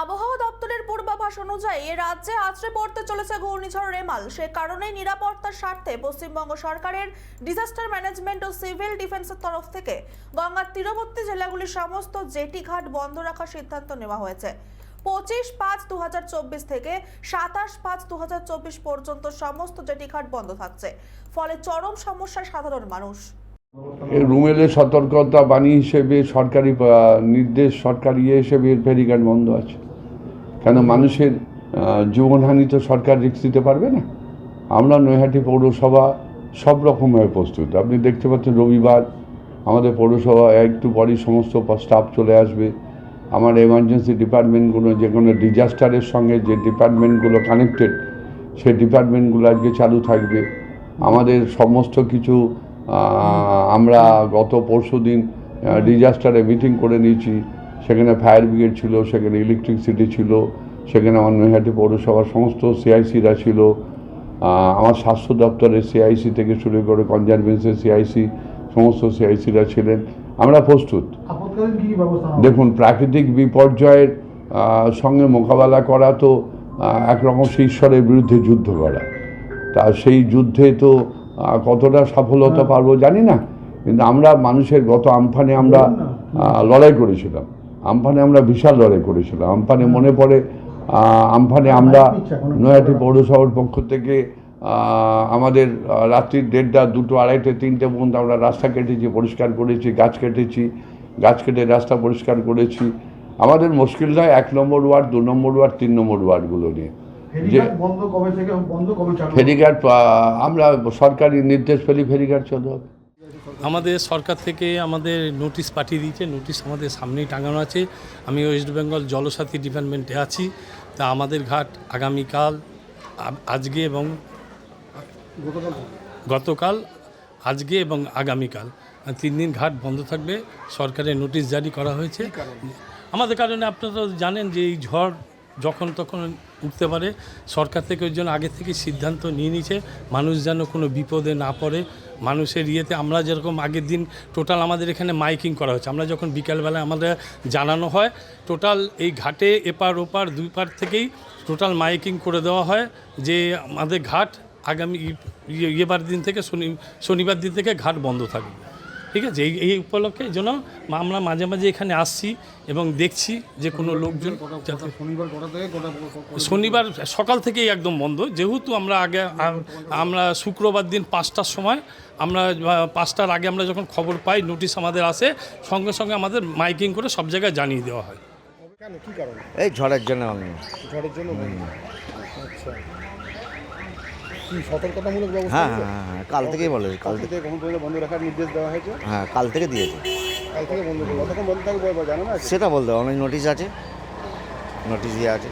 আবহাওয়া দপ্তরের পূর্বাভাস অনুযায়ী রাজ্যে আছড়ে পড়তে চলেছে ঘূর্ণিঝড় রেমাল। সে কারণেই নিরাপত্তার স্বার্থে পশ্চিমবঙ্গ সরকারের ডিজাস্টার ম্যানেজমেন্ট ও সিভিল ডিফেন্সের তরফ থেকে গঙ্গার তীরবর্তী জেলাগুলির সমস্ত জেটি ঘাট বন্ধ রাখার সিদ্ধান্ত নেওয়া হয়েছে। পঁচিশ পাঁচ দু থেকে সাতাশ পাঁচ দু পর্যন্ত সমস্ত জেটি ঘাট বন্ধ থাকছে। ফলে চরম সমস্যায় সাধারণ মানুষ। এই রুমেলের সতর্কতা বাণী হিসেবে সরকারি নির্দেশ সরকারি ইয়ে হিসেবে ফেরিঘাট বন্ধ আছে। কেন মানুষের জীবনহানি তো সরকার রিক্স দিতে পারবে না। আমরা নৈহাটি পৌরসভা সব রকমভাবে প্রস্তুত। আপনি দেখতে পাচ্ছেন রবিবার আমাদের পৌরসভা একটু পরই সমস্ত স্টাফ চলে আসবে। আমার এমার্জেন্সি ডিপার্টমেন্টগুলো যে কোনো ডিজাস্টারের সঙ্গে যে ডিপার্টমেন্টগুলো কানেক্টেড সেই ডিপার্টমেন্টগুলো আজকে চালু থাকবে। আমাদের সমস্ত কিছু আমরা গত পরশু দিন ডিজাস্টারে মিটিং করে নিয়েছি। সেখানে ফায়ার ব্রিগেড ছিল সেখানে ইলেকট্রিসিটি ছিল সেখানে আমার নৈহাটি পৌরসভার সমস্ত সিআইসিরা ছিল। আমার স্বাস্থ্য দপ্তরের সিআইসি থেকে শুরু করে কনজারভেন্সের সিআইসি সমস্ত সিআইসিরা ছিলেন। আমরা প্রস্তুত? দেখুন প্রাকৃতিক বিপর্যয়ের সঙ্গে মোকাবেলা করা তো একরকম ঈশ্বরের বিরুদ্ধে যুদ্ধ করা। তা সেই যুদ্ধে তো কতটা সফলতা পারব জানি না কিন্তু আমরা মানুষের গত আমফানে আমরা লড়াই করেছিলাম। আমফানে আমরা বিশাল লড়াই করেছিলাম। আমফানে মনে পড়ে আহ, আমফানে আমরা নৈহাটি পৌরসভার পক্ষ থেকে আমাদের আহ, রাত্রির দেড়টা দুটো আড়াইটে তিনটে পর্যন্ত আমরা রাস্তা কেটেছি পরিষ্কার করেছি গাছ কেটেছি গাছ কেটে রাস্তা পরিষ্কার করেছি। আমাদের মুশকিলটা এক নম্বর ওয়ার্ড দু নম্বর ওয়ার্ড তিন নম্বর ওয়ার্ডগুলো নিয়ে। ফেরিঘাট বন্ধ কবে থেকে বন্ধ কবে চালু হবে? ফেরিঘাট আহ, আমরা সরকারি নির্দেশ পেলে ফেরিঘাট চলতে হবে। আমাদের সরকার থেকে আমাদের নোটিশ পাঠিয়ে দিয়েছে নোটিশ আমাদের সামনেই টাঙানো আছে। আমি ওয়েস্ট বেঙ্গল জলসাথী ডিপার্টমেন্টে আছি। তা আমাদের ঘাট আগামীকাল আজকে এবং গতকাল। গতকাল আজকে এবং আগামীকাল। তিন দিন ঘাট বন্ধ থাকবে। সরকারের নোটিশ জারি করা হয়েছে। আমাদের কারণে আপনারা জানেন যে এই ঝড় যখন তখন উঠতে পারে। সরকার থেকে ওই জন্য আগে থেকে সিদ্ধান্ত নিয়ে নিয়েছে, মানুষ যেন কোনো বিপদে না পড়ে। মানুষের ইয়েতে আমরা যেরকম আগের দিন টোটাল আমাদের এখানে মাইকিং করা হচ্ছে আমরা যখন বিকালবেলায় আমাদের জানানো হয়, টোটাল এই ঘাটে এপার ওপার দুই পার থেকেই টোটাল মাইকিং করে দেওয়া হয় যে আমাদের ঘাট আগামী ইয়েবার দিন থেকে শনি, শনিবার দিন থেকে ঘাট বন্ধ থাকবে। ঠিক আছে? এই এই উপলক্ষে এই জন্য আমরা মাঝে মাঝে এখানে আসছি এবং দেখছি যে কোনো লোকজন শনিবার সকাল থেকেই একদম বন্ধ। যেহেতু আমরা আগে আমরা শুক্রবার দিন পাঁচটার সময় আমরা পাঁচটার আগে আমরা যখন খবর পাই নোটিশ আমাদের আসে সঙ্গে সঙ্গে আমাদের মাইকিং করে সব জায়গায় জানিয়ে দেওয়া হয়। কেন? কি কারণে? এই ঝড়ের জন্য ঝড়ের জন্য আচ্ছা। কি সতর্কতামূলক ব্যবস্থা হ্যাঁ? হ্যাঁ হ্যাঁ কাল থেকেই বলে কাল কাল থেকে পর্যন্ত বন্ধ রাখার নির্দেশ দেওয়া হয়েছে? হ্যাঁ কাল থেকে দিয়েছে। কাল থেকে বন্ধ করব কতক্ষণ বন্ধ থাকবে জানো না? সেটা বলতে হবে, অনেক নোটিশ আছে। নোটিশ দিয়ে আছে।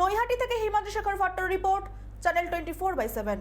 নৈহাটি থেকে Himadri Shekhar ভট্টর report channel twenty four by seven